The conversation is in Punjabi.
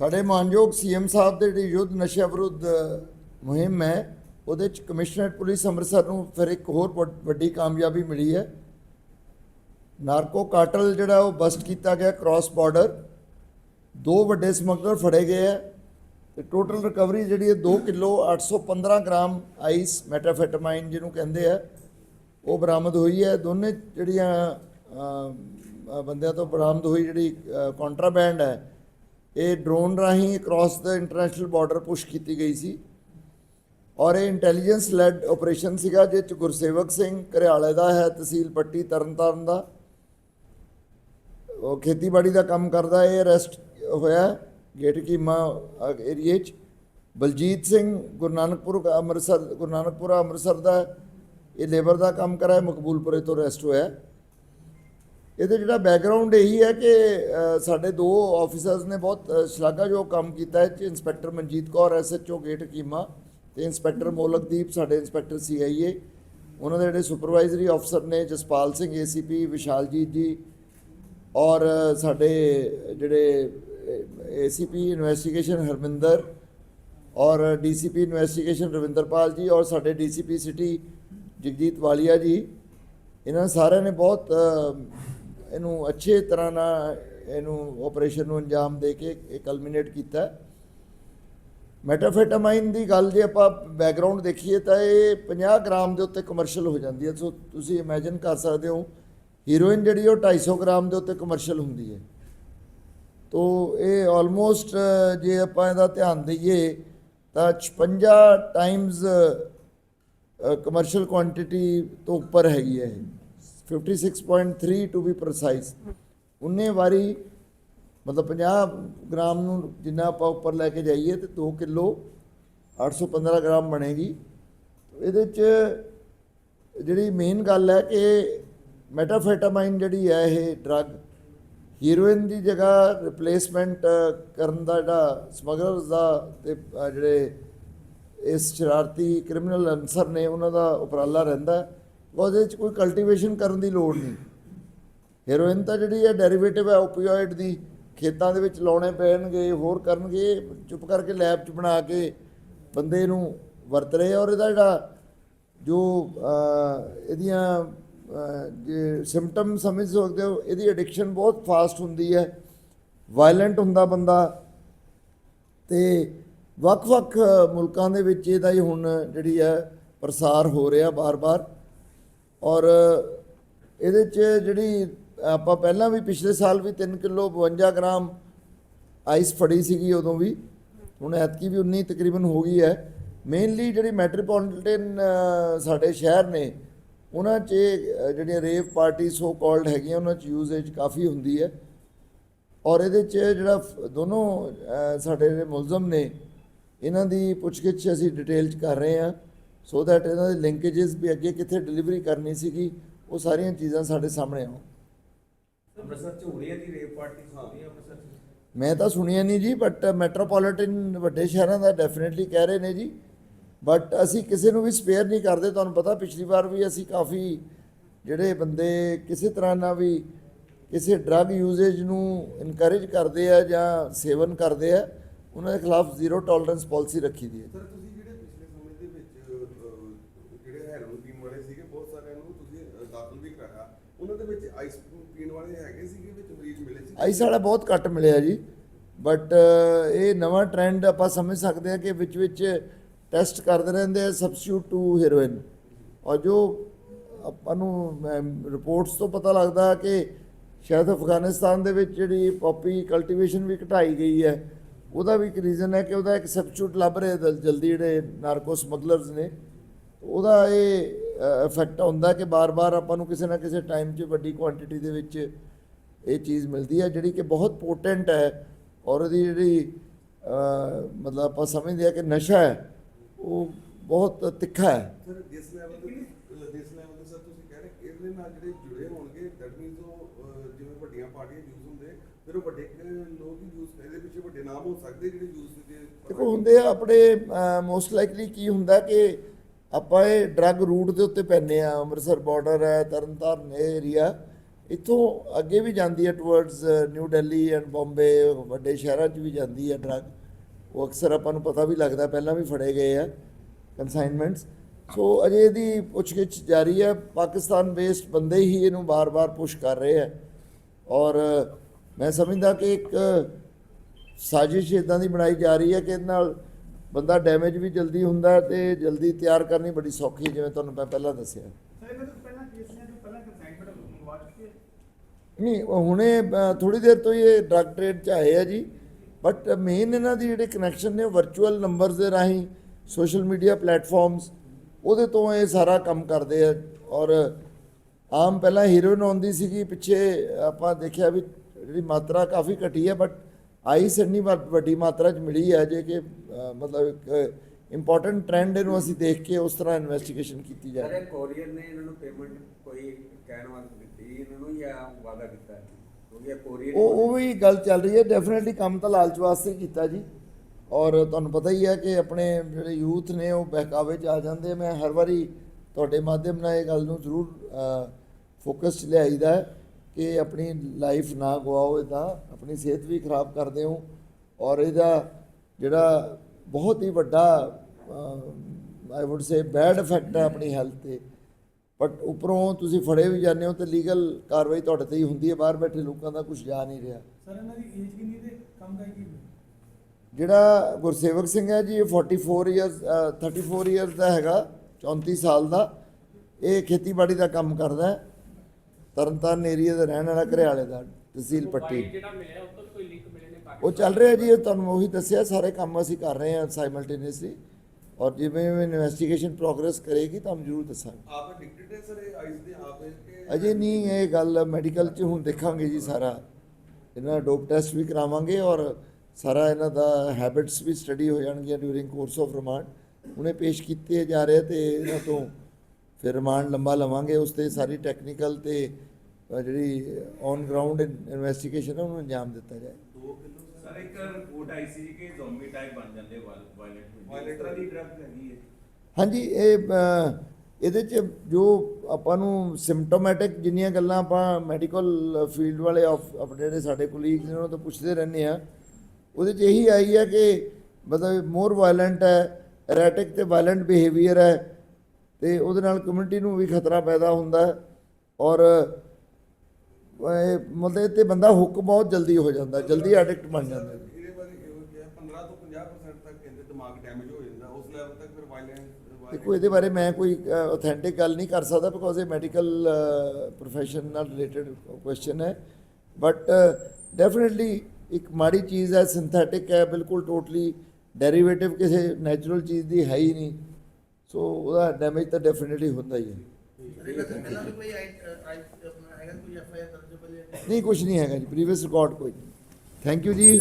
ਸਾਡੇ ਮਾਨਯੋਗ ਸੀਐਮ ਸਾਹਿਬ ਦੇ ਜਿਹੜੀ ਯੁੱਧ ਨਸ਼ਾ ਵਿਰੁੱਧ ਮੁਹਿੰਮ ਹੈ, ਉਹਦੇ ਚ ਕਮਿਸ਼ਨਰੇਟ ਪੁਲਿਸ ਅੰਮ੍ਰਿਤਸਰ ਨੂੰ ਫਿਰ ਇੱਕ ਹੋਰ ਵੱਡ- ਵੱਡੀ ਕਾਮਯਾਬੀ ਮਿਲੀ ਹੈ। ਨਾਰਕੋ ਕਾਟਲ ਜਿਹੜਾ ਉਹ ਬਸਟ ਕੀਤਾ ਗਿਆ ਕ੍ਰਾਸ ਬਾਰਡਰ ਦੋ ਵੱਡੇ ਸਮਗਲਰ ਫੜੇ ਗਏ ਹੈ ਤੇ ਟੋਟਲ ਰਿਕਵਰੀ ਜਿਹੜੀ ਹੈ 2 ਕਿਲੋ 815 ਗ੍ਰਾਮ ਆਈਸ ਮੈਟਾਫੈਟਾਮਾਈਨ ਜਿਹਨੂੰ ਕਹਿੰਦੇ ਆ, ਉਹ ਬਰਾਮਦ ਹੋਈ ਹੈ। ਦੋਨੇ ਜਿਹੜੀਆਂ ਬੰਦਿਆਂ ਤੋਂ ਬਰਾਮਦ ਹੋਈ ਜਿਹੜੀ ਕੰਟਰਾਬੈਂਡ ਹੈ ਇਹ ਡਰੋਨ ਰਾਹੀਂ ਕ੍ਰਾਸ ਦਾ ਇੰਟਰਨੈਸ਼ਨਲ ਬਾਰਡਰ ਪੁਸ਼ ਕੀਤੀ ਗਈ ਸੀ। ਔਰ ਇਹ ਇੰਟੈਲੀਜੈਂਸ ਲੈਡ ਆਪਰੇਸ਼ਨ ਸੀਗਾ ਜਿਸ ਚ ਗੁਰਸੇਵਕ ਸਿੰਘ ਘਰਿਆਲੇ ਦਾ ਹੈ, ਤਹਿਸੀਲ ਪੱਟੀ ਤਰਨਤਾਰਨ ਦਾ। ਉਹ ਖੇਤੀਬਾੜੀ ਦਾ ਕੰਮ ਕਰਦਾ, ਇਹ ਅਰੈਸਟ ਹੋਇਆ ਗੇਟ ਕੀਮਾ ਏਰੀਏ 'ਚ। ਬਲਜੀਤ ਸਿੰਘ ਗੁਰੂ ਨਾਨਕਪੁਰ ਅੰਮ੍ਰਿਤਸਰ ਗੁਰੂ ਨਾਨਕਪੁਰਾ ਅੰਮ੍ਰਿਤਸਰ ਦਾ ਇਹ ਲੇਬਰ ਦਾ ਕੰਮ ਕਰਾ ਮਕਬੂਲਪੁਰੇ ਤੋਂ ਅਰੈਸਟ ਹੋਇਆ। ਇਹਦੇ ਜਿਹੜਾ ਬੈਕਗ੍ਰਾਉਂਡ ਇਹੀ ਹੈ ਕਿ ਅ, ਸਾਡੇ ਦੋ ਆਫੀਸਰਸ ਨੇ ਬਹੁਤ ਅ, ਸ਼ਲਾਘਾਯੋਗ ਕੰਮ ਕੀਤਾ ਹੈ। ਚ inspector Manjit Kaur SHO gate keema ਤੇ ਇੰਸਪੈਕਟਰ ਮੋਲਕਦੀਪ ਸਾਡੇ ਇੰਸਪੈਕਟਰ ਸੀਆਈਏ ਉਹਨਾਂ ਦੇ ਜਿਹੜੇ ਸੁਪਰਵਾਈਜ਼ਰੀ ਅਫਸਰ ਨੇ ਜਸਪਾਲ ਸਿੰਘ ਏਸੀਪੀ ਵਿਸ਼ਾਲਜੀਤ ਜੀ ਔਰ ਸਾਡੇ ਜਿਹੜੇ ਏਸੀਪੀ ਇਨਵੈਸਟੀਗੇਸ਼ਨ ਹਰਮਿੰਦਰ ਔਰ ਡੀਸੀਪੀ ਇਨਵੈਸਟੀਗੇਸ਼ਨ ਰਵਿੰਦਰਪਾਲ ਜੀ ਔਰ ਸਾਡੇ ਡੀਸੀਪੀ ਸਿਟੀ ਜਗਜੀਤ ਵਾਲੀਆ ਜੀ। ਇਹਨਾਂ ਸਾਰਿਆਂ ਨੇ ਬਹੁਤ ਅ, ਇਹਨੂੰ ਅੱਛੇ ਤਰ੍ਹਾਂ ਨਾਲ ਇਹਨੂੰ ਆਪਰੇਸ਼ਨ ਨੂੰ ਅੰਜਾਮ ਦੇ ਕੇ ਇਹ ਕਲਮੀਨੇਟ ਕੀਤਾ। ਮੈਟਾਫੈਟਾਮਾਈਨ ਦੀ ਗੱਲ ਜੇ ਆਪਾਂ ਬੈਕਗ੍ਰਾਉਂਡ ਦੇਖੀਏ ਤਾਂ ਇਹ 50 ਗ੍ਰਾਮ ਦੇ ਉੱਤੇ ਕਮਰਸ਼ੀਅਲ ਹੋ ਜਾਂਦੀ ਹੈ। ਸੋ ਤੁਸੀਂ ਇਮੇਜਿਨ ਕਰ ਸਕਦੇ ਹੋ ਹੀਰੋਇਨ ਜਿਹੜੀ ਉਹ 250 ਗ੍ਰਾਮ ਦੇ ਉੱਤੇ ਕਮਰਸ਼ੀਅਲ ਹੁੰਦੀ ਹੈ। ਤੋ ਇਹ ਆਲਮੋਸਟ ਜੇ ਆਪਾਂ ਇਹਦਾ ਧਿਆਨ ਦਈਏ ਤਾਂ 56 ਟਾਈਮਸ ਕਮਰਸ਼ੀਅਲ ਕੁਆਂਟੀਟੀ ਤੋਂ ਉੱਪਰ ਹੈਗੀ ਹੈ ਇਹ। 56.3 ਟੂ ਬੀ ਪ੍ਰੀਸਾਈਜ਼ ਉਨੇ ਵਾਰੀ, ਮਤਲਬ 50 ਗ੍ਰਾਮ ਨੂੰ ਜਿੰਨਾ ਆਪਾਂ ਉੱਪਰ ਲੈ ਕੇ ਜਾਈਏ ਤੇ 2 ਕਿਲੋ 815 ਗ੍ਰਾਮ ਬਣੇਗੀ ਇਹਦੇ ਚ ਜਿਹੜੀ ਮੇਨ ਗੱਲ ਹੈ ਕਿ ਮੈਟਾਫੈਟਾਮਾਈਨ ਜਿਹੜੀ ਹੈ ਇਹ ਡਰੱਗ ਹੀਰੋਇਨ ਦੀ ਜਗ੍ਹਾ ਰਿਪਲੇਸਮੈਂਟ ਕਰਨ ਦਾ ਜਿਹੜਾ ਸਮਗਲਰਸ ਦਾ ਤੇ ਜਿਹੜੇ ਇਸ ਸ਼ਰਾਰਤੀ ਕ੍ਰਿਮੀਨਲ ਅਨਸਰ ਨੇ, ਉਹਨਾਂ ਦਾ ਉਪਰਾਲਾ ਰਹਿੰਦਾ ਹੈ। ਉਹਦੇ 'ਚ ਕੋਈ ਕਲਟੀਵੇਸ਼ਨ ਕਰਨ ਦੀ ਲੋੜ ਨਹੀਂ। ਹੈਰੋਇਨ ਤਾਂ ਜਿਹੜੀ ਹੈ ਡੈਰੀਵੇਟਿਵ ਹੈ ਓਪੀਓਇਡ ਦੀ, ਖੇਤਾਂ ਦੇ ਵਿੱਚ ਲਾਉਣੇ ਪੈਣਗੇ, ਹੋਰ ਕਰਨਗੇ, ਚੁੱਪ ਕਰਕੇ ਲੈਬ 'ਚ ਬਣਾ ਕੇ ਬੰਦੇ ਨੂੰ ਵਰਤ ਰਹੇ ਔਰ ਇਹਦਾ ਜਿਹੜਾ ਜੋ ਇਹਦੀਆਂ ਜੇ ਸਿੰਪਟਮ ਸਮਝ ਸਕਦੇ ਹੋ, ਇਹਦੀ ਐਡਿਕਸ਼ਨ ਬਹੁਤ ਫਾਸਟ ਹੁੰਦੀ ਹੈ। ਵਾਇਲੈਂਟ ਹੁੰਦਾ ਬੰਦਾ। ਤੇ ਵੱਖ-ਵੱਖ ਮੁਲਕਾਂ ਦੇ ਵਿੱਚ ਇਹਦਾ ਹੀ ਹੁਣ ਜਿਹੜੀ ਹੈ ਪ੍ਰਸਾਰ ਹੋ ਰਿਹਾ ਬਾਰ-ਬਾਰ। ਔਰ ਇਹਦੇ 'ਚ ਜਿਹੜੀ ਆਪਾਂ ਪਹਿਲਾਂ ਵੀ ਪਿਛਲੇ ਸਾਲ ਵੀ 3 ਕਿਲੋ 52 ਗ੍ਰਾਮ ਆਈਸ ਫੜੀ ਸੀਗੀ ਉਦੋਂ ਵੀ, ਹੁਣ ਐਤਕੀ ਵੀ 19 ਤਕਰੀਬਨ ਹੋ ਗਈ ਹੈ। ਮੇਨਲੀ ਜਿਹੜੀ ਮੈਟਰੋਪੋਲੀਟਨ ਸਾਡੇ ਸ਼ਹਿਰ ਨੇ, ਉਹਨਾਂ 'ਚ ਜਿਹੜੀਆਂ ਰੇਵ ਪਾਰਟੀ ਸੋ ਕਾਲਡ ਹੈਗੀਆਂ, ਉਹਨਾਂ 'ਚ ਯੂਜ਼ੇਜ ਕਾਫੀ ਹੁੰਦੀ ਹੈ। ਔਰ ਇਹਦੇ 'ਚ ਜਿਹੜਾ ਫ- ਦੋਨੋਂ ਸਾਡੇ ਮੁਲਜ਼ਮ ਨੇ, ਇਹਨਾਂ ਦੀ ਪੁੱਛਗਿੱਛ ਅਸੀਂ ਡਿਟੇਲ 'ਚ ਕਰ ਰਹੇ ਹਾਂ। ਸੋ ਦੈਟ ਇਹਨਾਂ ਦੇ ਲਿੰਕੇजेस ਵੀ ਅੱਗੇ ਕਿੱਥੇ ਡਿਲੀਵਰੀ ਕਰਨੀ ਸੀਗੀ ਉਹ ਸਾਰੀਆਂ ਚੀਜ਼ਾਂ ਸਾਡੇ ਸਾਹਮਣੇ ਆਉਣ। ਅੰਮ੍ਰਿਤਸਰ ਰੇਪ ਪਾਰਟੀ ਅੰਮ੍ਰਿਤਸਰ ਮੈਂ ਤਾਂ ਸੁਣੀਆ ਨਹੀਂ ਜੀ ਬਟ ਮੈਟਰੋਪੋਲੀਟਨ ਵੱਡੇ ਸ਼ਹਿਰਾਂ ਦਾ ਡੈਫੀਨਿਟਲੀ ਕਹਿ ਰਹੇ ਨੇ ਜੀ। ਬਟ ਅਸੀਂ ਕਿਸੇ ਨੂੰ ਵੀ ਸਪੇਅਰ ਨਹੀਂ ਕਰਦੇ ਤੁਹਾਨੂੰ ਪਤਾ ਪਿਛਲੀ ਵਾਰ ਵੀ ਅਸੀਂ ਕਾਫੀ ਜਿਹੜੇ ਬੰਦੇ ਕਿਸੇ ਤਰ੍ਹਾਂ ਨਾਲ ਵੀ ਕਿਸੇ ਡਰੱਗ ਯੂਜ਼ੇਜ ਨੂੰ ਇਨਕਰੇਜ ਕਰਦੇ ਆ ਜਾਂ ਸੇਵਨ ਕਰਦੇ ਆ ਉਹਨਾਂ ਦੇ ਖਿਲਾਫ ਜ਼ੀਰੋ ਟੋਲਰੈਂਸ ਪਾਲਿਸੀ ਰੱਖੀ ਦੀ ਹੈ ਸਰ ਤੁਸੀਂ ਜਿਹੜੇ ਪਿਛਲੇ ਸਮੇਂ ਦੇ ਵਿੱਚ ਅਹ, ਜਿਹੜੇ ਹੈਰੋਨ ਸੀਗੇ, ਬਹੁਤ ਸਾਰਿਆਂ ਨੂੰ ਤੁਸੀਂ ਦਾਖਲ ਵੀ ਕਰਾਇਆ। ਉਹਨਾਂ ਦੇ ਵਿੱਚ ਆਈਸ ਪੀਣ ਵਾਲੇ ਹੈਗੇ ਸੀਗੇ, ਵਿੱਚ ਮਰੀਜ਼ ਮਿਲੇ ਸੀ? ਆਈ ਸਾਡਾ ਬਹੁਤ ਘੱਟ ਮਿਲਿਆ ਜੀ। ਬਟ ਇਹ ਨਵਾਂ ਟ੍ਰੈਂਡ ਆਪਾਂ ਸਮਝ ਸਕਦੇ ਹਾਂ ਕਿ ਵਿੱਚ ਵਿੱਚ ਟੈਸਟ ਕਰਦੇ ਰਹਿੰਦੇ ਆ ਸਬਸਟੀਟਿਊਟ ਟੂ ਹੀਰੋਇਨ ਔਰ ਜੋ ਆਪਾਂ ਨੂੰ ਰਿਪੋਰਟਸ ਤੋਂ ਪਤਾ ਲੱਗਦਾ ਕਿ ਸ਼ਾਇਦ ਅਫਗਾਨਿਸਤਾਨ ਦੇ ਵਿੱਚ ਜਿਹੜੀ ਪੌਪੀ ਕਲਟੀਵੇਸ਼ਨ ਵੀ ਘਟਾਈ ਗਈ ਹੈ, ਉਹਦਾ ਵੀ ਇੱਕ ਰੀਜ਼ਨ ਹੈ ਕਿ ਉਹਦਾ ਇੱਕ ਸਬਸਟੀਟਿਊਟ ਲੱਭ ਰਹੇ ਜਲਦੀ ਜਿਹੜੇ ਨਾਰਕੋ ਸਮਗਲਰਸ ਨੇ। ਉਹਦਾ ਇਹ ਇਫੈਕਟ ਹੁੰਦਾ ਕਿ ਬਾਰ-ਬਾਰ ਆਪਾਂ ਨੂੰ ਕਿਸੇ ਨਾ ਕਿਸੇ ਟਾਈਮ 'ਚ ਵੱਡੀ ਕੁਆਂਟੀਟੀ ਦੇ ਵਿੱਚ ਇਹ ਚੀਜ਼ ਮਿਲਦੀ ਹੈ ਜਿਹੜੀ ਕਿ ਬਹੁਤ ਪੋਟੈਂਟ ਹੈ ਔਰ ਉਹਦੀ ਜਿਹੜੀ ਮਤਲਬ ਆਪਾਂ ਸਮਝਦੇ ਆ ਕਿ ਨਸ਼ਾ ਹੈ ਉਹ ਬਹੁਤ ਤਿੱਖਾ ਹੈ। ਸਰ ਜਿਸ ਲੈਵਲ ਤੇ ਅਹ, ਜਿਸ ਲੈਵਲ ਤੇ ਸਰ ਤੁਸੀਂ ਕਹਿ ਰਹੇ ਕਿ ਇਹਦੇ ਨਾਲ ਜਿਹੜੇ ਜੁੜੇ ਹੋਣਗੇ ਦੈਟ ਮੀਨਸ ਉਹ ਅਹ, ਜਿਵੇਂ ਵੱਡੀਆਂ ਪਾਰਟੀਆਂ ਯੂਜ਼ ਹੁੰਦੇ ਫਿਰ ਉਹ ਵੱਡੇ ਅਹ, ਲੋਕ ਹੀ ਯੂਜ਼ ਇਹਦੇ ਪਿੱਛੇ ਵੱਡੇ ਨਾਮ ਹੋ ਸਕਦੇ ਜਿਹੜੇ ਯੂਜ਼ ਦੇ ਦੇਖੋ ਹੁੰਦੇ ਆ ਆਪਣੇ ਮੋਸਟ ਲਾਈਕਲੀ ਕੀ ਹੁੰਦਾ ਕਿ ਆਪਾਂ ਇਹ ਡਰੱਗ ਰੂਟ ਦੇ ਉੱਤੇ ਪੈਨੇ ਆ ਅੰਮ੍ਰਿਤਸਰ ਬਾਰਡਰ ਹੈ, ਤਰਨਤਾਰਨ ਏਰੀਆ ਇੱਥੋਂ ਅੱਗੇ ਵੀ ਜਾਂਦੀ ਹੈ towards New Delhi and Bombay ਵੱਡੇ ਸ਼ਹਿਰਾਂ 'ਚ ਵੀ ਜਾਂਦੀ ਹੈ ਡਰੱਗ ਉਹ ਅਕਸਰ ਆਪਾਂ ਨੂੰ ਪਤਾ ਵੀ ਲੱਗਦਾ, ਪਹਿਲਾਂ ਵੀ ਫੜੇ ਗਏ ਆ ਕਨਸਾਈਨਮੈਂਟਸ ਸੋ ਅਜੇ ਇਹਦੀ ਪੁੱਛਗਿੱਛ ਜਾਰੀ ਹੈ। ਪਾਕਿਸਤਾਨ ਬੇਸਡ ਬੰਦੇ ਹੀ ਇਹਨੂੰ ਬਾਰ-ਬਾਰ ਪੁਸ਼ ਕਰ ਰਹੇ ਹੈ। ਔਰ ਮੈਂ ਸਮਝਦਾ ਕਿ ਇੱਕ ਸਾਜ਼ਿਸ਼ ਇਦਾਂ ਦੀ ਬਣਾਈ ਜਾ ਰਹੀ ਹੈ ਕਿ ਇਹਦੇ ਨਾਲ ਬੰਦਾ ਡੈਮੇਜ ਵੀ ਜਲਦੀ ਹੁੰਦਾ ਤੇ ਜਲਦੀ ਤਿਆਰ ਕਰਨੀ ਬੜੀ ਸੌਖੀ ਹੈ, ਜਿਵੇਂ ਤੁਹਾਨੂੰ ਮੈਂ ਪਹਿਲਾਂ ਦੱਸਿਆ। ਨਹੀਂ ਹੁਣੇ ਥੋੜੀ ਦੇਰ ਤੋਂ ਇਹ ਡਰੱਗ ਟ੍ਰੇਡ 'ਚ ਆਏ ਆ ਜੀ। ਬਟ ਮੇਨ ਇਹਨਾਂ ਦੀ ਜਿਹੜੇ ਕਨੈਕਸ਼ਨ ਨੇ ਵਰਚੁਅਲ ਨੰਬਰਸ ਦੇ ਰਾਹੀਂ ਸੋਸ਼ਲ ਮੀਡੀਆ ਪਲੇਟਫਾਰਮਸ ਉਹਦੇ ਤੋਂ ਇਹ ਸਾਰਾ ਕੰਮ ਕਰਦੇ ਆ। ਔਰ ਆਮ ਪਹਿਲਾਂ ਹੀਰੋਇਨ ਆਉਂਦੀ ਸੀਗੀ ਪਿੱਛੇ ਆਪਾਂ ਦੇਖਿਆ ਵੀ ਜਿਹੜੀ ਮਾਤਰਾ ਕਾਫੀ ਘਟੀ ਹੈ ਬਟ ਆਈ ਇੰਨੀ ਵੱਡ- ਵੱਡੀ ਮਾਤਰਾ 'ਚ ਮਿਲੀ ਹੈ ਜੇ ਕਿ ਮਤਲਬ ਇੱਕ ਇੰਪੋਰਟੈਂਟ ਟ੍ਰੈਂਡ ਇਹਨੂੰ ਅਸੀਂ ਦੇਖ ਕੇ ਉਸ ਤਰ੍ਹਾਂ ਇਨਵੈਸਟੀਗੇਸ਼ਨ ਕੀਤੀ ਜਾ ਰਹੀ ਹੈ ਕੋਰੀਅਰ ਨੇ ਇਹਨਾਂ ਨੂੰ ਪੇਮੈਂਟ ਕੋਈ ਕਹਿਣ ਵਾਸਤੇ ਦਿੱਤੀ ਇਹਨਾਂ ਨੂੰ ਜਾਂ ਵਾਅਦਾ ਕੀਤਾ? ਉਹ ਉਹ ਵੀ ਗੱਲ ਚੱਲ ਰਹੀ ਹੈ ਡੈਫੀਨਿਟਲੀ ਕੰਮ ਤਾਂ ਲਾਲਚ ਵਾਸਤੇ ਕੀਤਾ ਜੀ। ਔਰ ਤੁਹਾਨੂੰ ਪਤਾ ਹੀ ਹੈ ਕਿ ਆਪਣੇ ਜਿਹੜੇ ਯੂਥ ਨੇ ਉਹ ਬਹਿਕਾਵੇ 'ਚ ਆ ਜਾਂਦੇ ਮੈਂ ਹਰ ਵਾਰੀ ਤੁਹਾਡੇ ਮਾਧਿਅਮ ਨਾਲ ਇਹ ਗੱਲ ਨੂੰ ਜ਼ਰੂਰ ਫੋਕਸ ਲਿਆਈਦਾ ਹੈ। ਕਿ ਆਪਣੀ ਲਾਈਫ ਨਾ ਗਵਾਓ ਇਦਾਂ ਆਪਣੀ ਸਿਹਤ ਵੀ ਖਰਾਬ ਕਰਦੇ ਹੋ ਔਰ ਇਹਦਾ ਜਿਹੜਾ ਬਹੁਤ ਹੀ ਵੱਡਾ I would say bad effect ਹੈ ਆਪਣੀ ਹੈਲਥ ਤੇ। ਬਟ ਉੱਪਰੋਂ ਤੁਸੀਂ ਫੜੇ ਵੀ ਜਾਂਦੇ ਹੋ ਤੇ ਲੀਗਲ ਕਾਰਵਾਈ ਤੁਹਾਡੇ ਤੇ ਹੀ ਹੁੰਦੀ ਹੈ ਬਾਹਰ ਬੈਠੇ ਲੋਕਾਂ ਦਾ ਕੁਝ ਜਾ ਨਹੀਂ ਰਿਹਾ। ਸਰ ਇਹਨਾਂ ਦੀ ਏਜ ਕਿੰਨੀ ਤੇ ਕੰਮ ਦਾ ਕੀ ਜਿਹੜਾ ਗੁਰਸੇਵਕ ਸਿੰਘ ਹੈ ਜੀ ਇਹ 44 ਇਅਰਸ 34 ਇਅਰਸ ਦਾ ਹੈਗਾ 34 ਸਾਲ ਦਾ। ਇਹ ਖੇਤੀਬਾੜੀ ਦਾ ਕੰਮ ਕਰਦਾ ਹੈ। ਤਰਨਤਾਰਨ ਏਰੀਆ ਦਾ ਰਹਿਣ ਵਾਲਾ ਘਰਿਆਲੇ ਦਾ ਤਹਿਸੀਲ ਪੱਟੀ। ਜਿਹੜਾ ਮਿਲਿਆ ਉਹ ਤੋਂ ਵੀ ਕੋਈ ਲਿੰਕ ਮਿਲੇ ਨੇ ਉਹ ਚੱਲ ਰਿਹਾ ਜੀ ਇਹ ਤੁਹਾਨੂੰ ਉਹੀ ਦੱਸਿਆ ਸਾਰੇ ਕੰਮ ਅਸੀਂ ਕਰ ਰਹੇ ਹਾਂ ਸਾਈਮਲਟੇਨੀਅਸਲੀ ਔਰ ਜਿਵੇਂ ਜਿਵੇਂ ਇਨਵੈਸਟੀਗੇਸ਼ਨ ਪ੍ਰੋਗਰੈਸ ਕਰੇਗੀ ਤੁਹਾਨੂੰ ਜ਼ਰੂਰ ਦੱਸਾਂਗੇ। ਆਪ ਐਡਿਕਟਡ ਹੈ ਸਰ ਇਹ ਆਈਸ ਦੇ ਆਪ ਕਿ? ਅਜੇ ਨਹੀਂ ਇਹ ਗੱਲ ਮੈਡੀਕਲ 'ਚ ਹੁਣ ਦੇਖਾਂਗੇ ਜੀ ਸਾਰਾ। ਇਹਨਾਂ ਦਾ ਡੋਪ ਟੈਸਟ ਵੀ ਕਰਾਵਾਂਗੇ ਔਰ ਸਾਰਾ ਇਹਨਾਂ ਦਾ ਹੈਬਿਟਸ ਵੀ ਸਟੱਡੀ ਹੋ ਜਾਣਗੀਆਂ ਡਿਊਰਿੰਗ ਕੋਰਸ ਆਫ ਰਿਮਾਂਡ ਹੁਣੇ ਪੇਸ਼ ਕੀਤੇ ਜਾ ਰਹੇ ਤੇ ਇਹਨਾਂ ਤੋਂ ਫਿਰ ਰਿਮਾਂਡ ਲੰਬਾ ਲਵਾਂਗੇ ਉਸ ਤੇ ਸਾਰੀ ਟੈਕਨੀਕਲ ਤੇ ਜਿਹੜੀ ਔਨ ਗਰਾਊਂਡ ਇਨਵੈਸਟੀਗੇਸ਼ਨ ਹੈ ਉਹਨੂੰ ਅੰਜਾਮ ਦਿੱਤਾ ਜਾਏ। 2 ਕਿਲੋ? ਸਰ ਇੱਕ ਰਿਪੋਰਟ ਆਈ ਸੀ ਕਿ ਜ਼ੋਂਬੀ ਟਾਈਪ ਬਣ ਜਾਂਦੇ ਵਾਇਲੈਂਟ ਤਰ੍ਹਾਂ ਦੀ ਡਰਗ ਹੈਗੀ ਹੈ। ਹਾਂਜੀ ਇਹ ਇਹਦੇ ਚ ਜੋ ਆਪਾਂ ਨੂੰ ਸਿੰਪਟੋਮੈਟਿਕ ਜਿੰਨੀਆਂ ਗੱਲਾਂ ਆਪਾਂ ਮੈਡੀਕਲ ਫੀਲਡ ਵਾਲੇ ਆਫ ਆਪਣੇ ਜਿਹੜੇ ਸਾਡੇ ਕੋਲੀਗਸ ਨੇ ਉਹਨਾਂ ਤੋਂ ਪੁੱਛਦੇ ਰਹਿੰਦੇ ਆ ਉਹਦੇ ਚ ਇਹੀ ਆਈ ਹੈ ਕਿ ਮਤਲਬ ਮੋਰ ਵਾਇਲੈਂਟ ਹੈ ਐਰੈਟਿਕ ਤੇ ਵਾਇਲੈਂਟ ਬਿਹੇਵੀਅਰ ਹੈ। ਤੇ ਉਹਦੇ ਨਾਲ ਕਮਿਊਨਿਟੀ ਨੂੰ ਵੀ ਖਤਰਾ ਪੈਦਾ ਹੁੰਦਾ ਔਰ ਇਹ ਮਤਲਬ ਤੇ ਬੰਦਾ ਹੁੱਕ ਬਹੁਤ ਜਲਦੀ ਹੋ ਜਾਂਦਾ ਜਲਦੀ ਐਡਿਕਟ ਬਣ ਜਾਂਦਾ। ਇਹਦੇ ਬਾਰੇ ਇਹੋ ਕਿਹਾ 15 ਤੋਂ 50% ਤੱਕ ਕਹਿੰਦੇ ਦਿਮਾਗ ਡੈਮੇਜ ਹੋ ਜਾਂਦਾ ਉਸ ਲੈਵਲ ਤੱਕ ਫਿਰ ਵਾਇਲੈਂਸ ਦੇਖੋ ਇਹਦੇ ਬਾਰੇ ਮੈਂ ਕੋਈ ਆਥੈਂਟਿਕ ਗੱਲ ਨਹੀਂ ਕਰ ਸਕਦਾ ਬਿਕੋਜ਼ ਇਹ ਮੈਡੀਕਲ ਪ੍ਰੋਫੈਸ਼ਨ ਨਾਲ ਰਿਲੇਟਡ ਕੁਐਸਚਨ ਹੈ। ਬਟ ਡੈਫੀਨਿਟਲੀ ਇੱਕ ਮਾੜੀ ਚੀਜ਼ ਹੈ ਸਿੰਥੈਟਿਕ ਹੈ ਬਿਲਕੁਲ ਟੋਟਲੀ ਡੈਰੀਵੇਟਿਵ ਕਿਸੇ ਨੈਚੁਰਲ ਚੀਜ਼ ਦੀ ਹੈ ਹੀ ਨਹੀਂ। ਸੋ ਉਹਦਾ ਡੈਮੇਜ ਤਾਂ ਡੈਫੀਨਿਟਲੀ ਹੁੰਦਾ ਹੀ ਹੈ। ਨਹੀਂ ਕੁਝ ਨਹੀਂ ਹੈਗਾ ਜੀ ਪ੍ਰੀਵੀਅਸ ਰਿਕਾਰਡ ਕੋਈ ਥੈਂਕ ਯੂ ਜੀ।